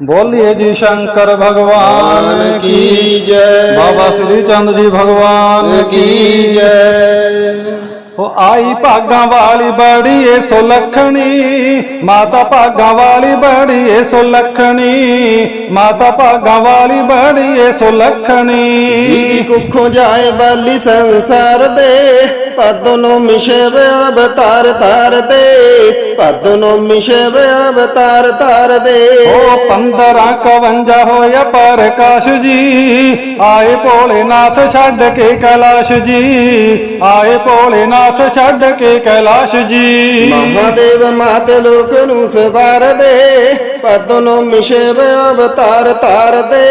ਬੋਲੀਏ ਜੀ ਸ਼ੰਕਰ ਭਗਵਾਨ ਕੀ ਜੈ? ਬਾਬਾ ਸ੍ਰੀ ਚੰਦ ਜੀ ਭਗਵਾਨ ਕੀ ਜੈ? ਉਹ ਆਈ ਭਾਗਾਂ ਵਾਲੀ ਬੜੀ ਏ ਸੁਲੱਖਣੀ ਮਾਤਾ ਭਾਗਾਂ ਵਾਲੀ ਬੜੀ ਏ ਸੁਲੱਖਣੀ ਮਾਤਾ ਭਾਗਾਂ ਵਾਲੀ ਬੜੀ ਏ ਜੀ ਸੁਲੱਖਣੀ ਕੁੱਖੋਂ ਜਾਏ ਬਾਲੀ ਸੰਸਾਰ ਦੇ ਪਦਨੋ ਮਿਸ਼ਵ ਅਵਤਾਰ ਤਾਰ ਦੇ ਪਦਨੋ ਮਿਸ਼ਵ ਅਵਤਾਰ ਤਾਰ ਦੇ। ਉਹ 15 51 ਹੋਇਆ ਪ੍ਰਕਾਸ਼ ਜੀ ਆਏ ਭੋਲੇਨਾਥ ਛੱਡ ਕੇ ਕੈਲਾਸ਼ ਜੀ ਆਏ ਭੋਲੇਨਾਥ ਛੱਡ ਕੇ ਕੈਲਾਸ਼ ਜੀ। ਮਹਾਦੇਵ ਮਾਤੇ ਲੋਕ ਨੂੰ ਸਵਾਰ ਦੇ ਪਦਨੋ ਮਿਸ਼ਵ ਅਵਤਾਰ ਤਾਰ ਦੇ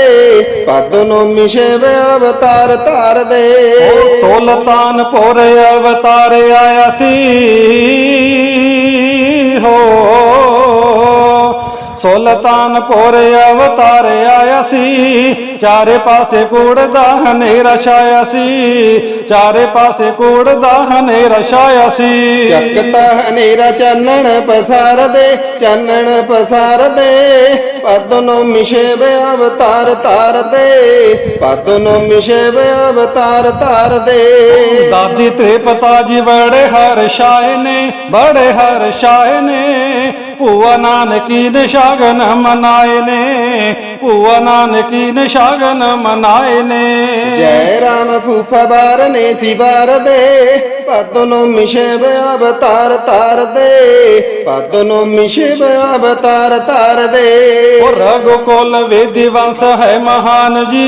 ਪਦਨੋ ਮਿਸ਼ਵ ਅਵਤਾਰ ਤਾਰ ਦੇ। ਉਹ ਸੁਲਤਾਨਪੁਰ ਅਵਤਾਰ ਆਇਆ ਸੀ ਸੁਲਤਾਨਪੁਰ ਅਵਤਾਰ ਆਇਆ ਸੀ। ਚਾਰੇ ਪਾਸੇ ਕੂੜਦਾ ਹਨੇਰਾ ਛਾਇਆ ਸੀ। ਚਾਰੇ ਪਾਸੇ ਕੂੜਦਾ ਹਨੇਰਾ ਛਾਇਆ ਸੀ। ਚੱਕਤਾ ਹਨੇਰਾ ਚਾਨਣ ਪਸਾਰ ਦੇ ਚਾਨਣ ਪਸਾਰ ਦੇ ਪਦਨੋ ਮਿਸ਼ੇਵ ਅਵਤਾਰ ਤਾਰ ਦੇ ਪਦਨੋ ਮਿਸ਼ੇਵ ਅਵਤਾਰ ਤਾਰ ਦੇ ਦਾਦੀ ਤੇ ਪਿਤਾ ਜੀ ਬੜੇ ਹਰ ਸ਼ਾਏ ਨੇ ਬੜੇ ਹਰ ਸ਼ਾਏ ਨੇ। ਭੂਆ ਨਾਨਕੀ ਨੇ ਸ਼ਗਨ ਮਨਾਏ ਨੇ ਭੂਆ ਨਾਨਕੀ ਨੇ ਸ਼ਗਨ ਮਨਾਏ ਨੇ। ਜੈ ਰਾਮ ਫੂਫਾ ਬਾਰ ਨੇ ਸਿਵਾਰ ਦੇ ਪਦਨੋ ਮਿਸ਼ੇਵ ਅਵਤਾਰ ਤਾਰ ਦੇ ਪਦਨੋ ਮਿਸ਼ੇਵ ਅਵਤਾਰ ਤਾਰ ਦੇ। ਉਹ ਰਘੁਕੁਲ ਵੇਦੀ ਵੰਸ਼ ਹੈ ਮਹਾਨ ਜੀ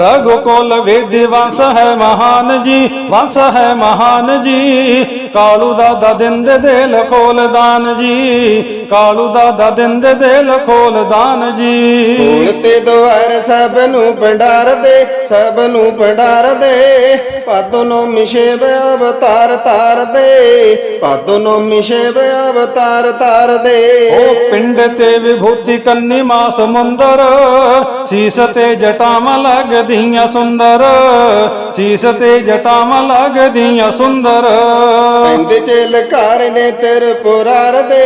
ਰਘੁਕੁਲ ਵੇਦੀ ਵੰਸ਼ ਹੈ ਮਹਾਨ ਜੀ, ਵੰਸ਼ ਹੈ ਮਹਾਨ ਜੀ। ਕਾਲੂ ਦਾਦਾ ਦਿੰਦੇ ਦਿਲ ਖੋਲ ਦਾਨ ਜੀ, ਕਾਲੂ ਦਾਦਾ ਦਿੰਦੇ ਦਿਲ ਖੋਲ ਦਾਨ ਜੀ। ਕੋਲ ਤੇ ਦੁਆਰ ਸਭ ਨੂੰ ਭੰਡਾਰ ਦੇ, ਸਭ ਨੂੰ ਭੰਡਾਰ ਦੇ। ਪਦਨੋ ਮਿਸ਼ੇਵ ਅਵਤਾਰ ਤਾਰ ਦੇ ਪਦਨੋ ਮਿਸ਼ੇਵ ਅਵਤਾਰ ਤਾਰ ਦੇ। ਉਹ ਪਿੰਡ ਤੇ ਵਿਭੂਤੀ ਕੰਨੀ ਮਾ ਸਮੁੰਦਰ ਸੀਸ ਤੇ ਜਟਾਵਾਂ ਲੱਗਦੀਆਂ ਸੁੰਦਰ ਸੀਸ ਤੇ ਜਟਾਵਾਂ ਲੱਗਦੀਆਂ ਸੁੰਦਰ। ਪਿੰਡ ਚ ਲਕਾਰ ਨੇ ਤੇਰ ਪੁਰਾਰ ਦੇ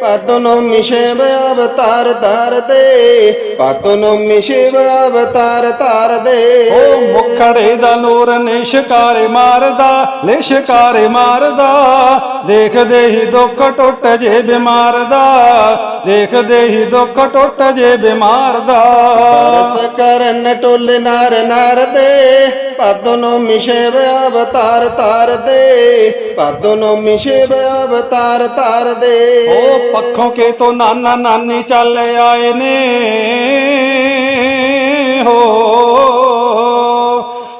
ਪਦਨੋ ਮਿਸ਼ੇਵ ਅਵਤਾਰ ਤਾਰ ਦੇ ਪਦਨੋ ਮਿਸ਼ੇਵ ਅਵਤਾਰ ਤਾਰ ਦੇ। ਉਹ ਮੁਖੜੇ ਦਾ ਨੂਰ ਨੇ ਸ਼ਿਕਾਰੇ ਮਾਰਦਾ ਲੈ ਸ਼ਿਕਾਰੇ ਮਾਰਦਾ। ਦੇਖਦੇ ਹੀ ਦੁੱਖ ਟੁੱਟ ਜੇ ਬਿਮਾਰ ਦਾ ਦੇਖਦੇ ਹੀ ਦੁੱਖ ਟੁੱਟ ਜੇ ਬਿਮਾਰ ਦਾ ਰਸ ਕਰਨ ਨਾਰ ਨਾਰ ਦੇ ਪਦਨੋ ਮਿਸ਼ੇਵ ਅਵਤਾਰ ਤਾਰ ਦੇ ਪਦਨੋ ਮਿਸ਼ੇਵ ਅਵਤਾਰ ਤਾਰ ਦੇ। ਉਹ ਪੱਖੋਂ ਕੇ ਤੋਂ ਨਾਨਾ ਨਾਨੀ ਚੱਲ ਆਏ ਨੇ, ਹੋ।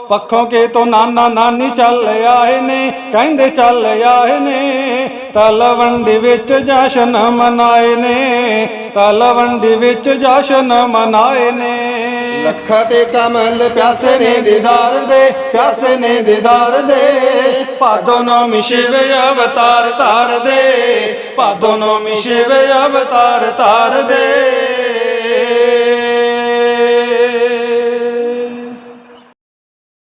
ਪੱਖੋਂ ਕੇ ਤੋਂ ਨਾਨਾ ਨਾਨੀ ਚੱਲ ਆਏ ਨੇ, ਕਹਿੰਦੇ ਚੱਲ ਆਏ ਨੇ ਤਲਵੰਡੀ ਵਿੱਚ ਜਸ਼ਨ ਮਨਾਏ ਨੇ ਤਲਵੰਡੀ ਵਿੱਚ ਜਸ਼ਨ ਮਨਾਏ ਨੇ। ਲੱਖਾਂ ਤੇ ਕਮਲ ਪਿਆਸੇ ਨੇ ਦੀਦਾਰ ਦੇ, ਪਿਆਸੇ ਨੇ ਦੀਦਾਰ ਦੇ। ਭਾਦੋ ਨੌਮੀ ਸ਼ਿਵ ਅਵਤਾਰ ਧਾਰ ਦੇ, ਭਾਦੋ ਨੌਮੀ ਸ਼ਿਵ ਅਵਤਾਰ ਧਾਰ ਦੇ।